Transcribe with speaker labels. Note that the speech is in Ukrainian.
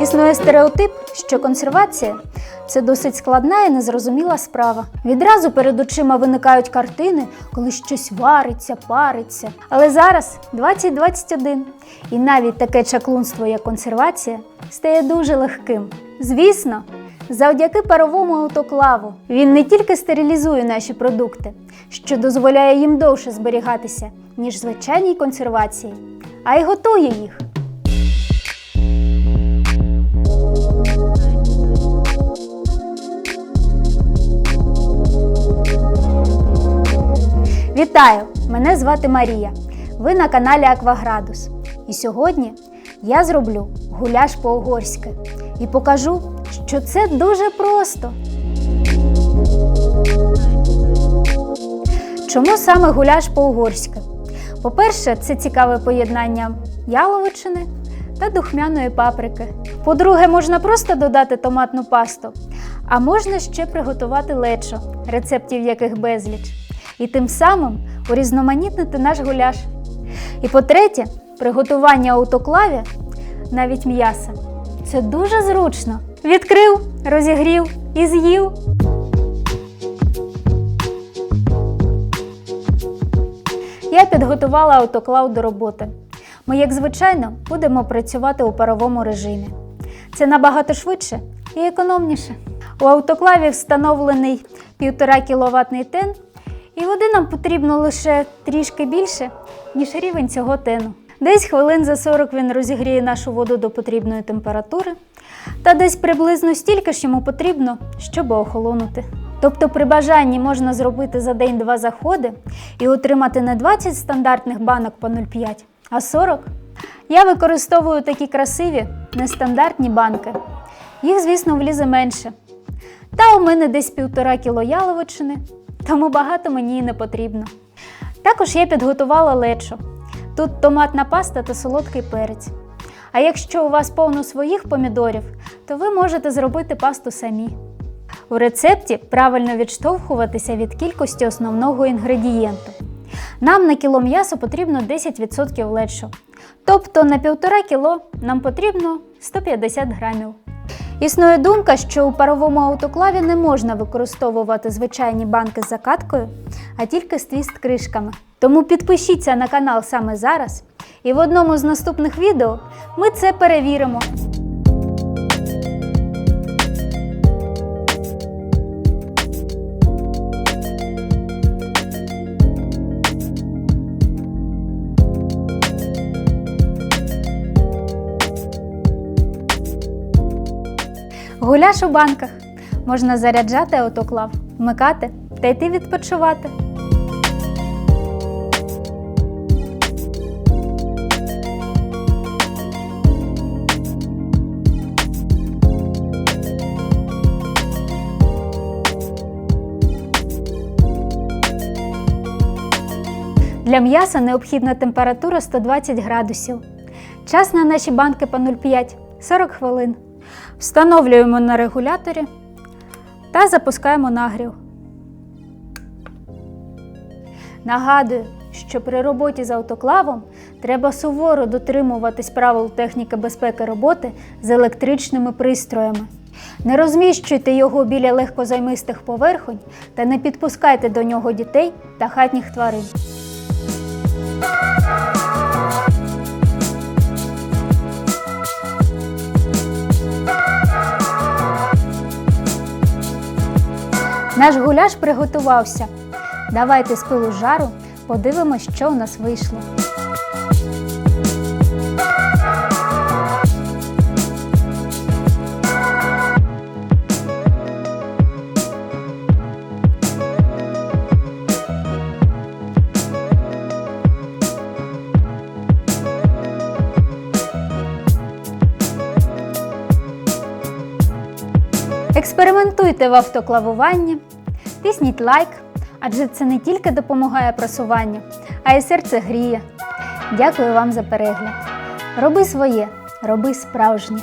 Speaker 1: Існує стереотип, що консервація це досить складна і незрозуміла справа. Відразу перед очима виникають картини, коли щось вариться, париться. Але зараз 2021, і навіть таке чаклунство, як консервація, стає дуже легким. Звісно, завдяки паровому автоклаву він не тільки стерилізує наші продукти, що дозволяє їм довше зберігатися, ніж звичайній консервації, а й готує їх. Вітаю! Мене звати Марія. Ви на каналі Акваградус. І сьогодні я зроблю гуляш по-угорськи і покажу, що це дуже просто. Чому саме гуляш по-угорськи? По-перше, це цікаве поєднання яловичини та духмяної паприки. По-друге, можна просто додати томатну пасту, а можна ще приготувати лечо, рецептів яких безліч і тим самим урізноманітнити наш гуляш. І по-третє, приготування у автоклаві навіть м'яса. Це дуже зручно. Відкрив, розігрів і з'їв. Я підготувала автоклав до роботи. Ми, як звичайно, будемо працювати у паровому режимі. Це набагато швидше і економніше. У автоклаві встановлений 1,5 кВт тен і води нам потрібно лише трішки більше, ніж рівень цього тену. Десь хвилин за 40 він розігріє нашу воду до потрібної температури, та десь приблизно стільки ж йому потрібно, щоб охолонути. Тобто при бажанні можна зробити за день-два заходи і отримати не 20 стандартних банок по 0,5, а 40. Я використовую такі красиві нестандартні банки. Їх, звісно, влізе менше. Та у мене десь півтора кіло яловичини, тому багато мені і не потрібно. Також я підготувала лечо. Тут томатна паста та солодкий перець. А якщо у вас повно своїх помідорів, то ви можете зробити пасту самі. У рецепті правильно відштовхуватися від кількості основного інгредієнту. Нам на кіло м'яса потрібно 10% лечо. Тобто на 1,5 кіло нам потрібно 150 грамів. Існує думка, що у паровому автоклаві не можна використовувати звичайні банки з закаткою, а тільки з твіст-кришками. Тому підпишіться на канал саме зараз, і в одному з наступних відео ми це перевіримо. Гуляш у банках. Можна заряджати автоклав, вмикати та йти відпочивати. Для м'яса необхідна температура 120 градусів. Час на наші банки по 0,5 40 хвилин. Встановлюємо на регуляторі та запускаємо нагрів. Нагадую, що при роботі з автоклавом треба суворо дотримуватись правил техніки безпеки роботи з електричними пристроями. Не розміщуйте його біля легкозаймистих поверхонь та не підпускайте до нього дітей та хатніх тварин. Наш гуляш приготувався. Давайте з пилу жару подивимось, що у нас вийшло. Експериментуйте в автоклавуванні, тисніть лайк, адже це не тільки допомагає просуванню, а й серце гріє. Дякую вам за перегляд. Роби своє, роби справжнє.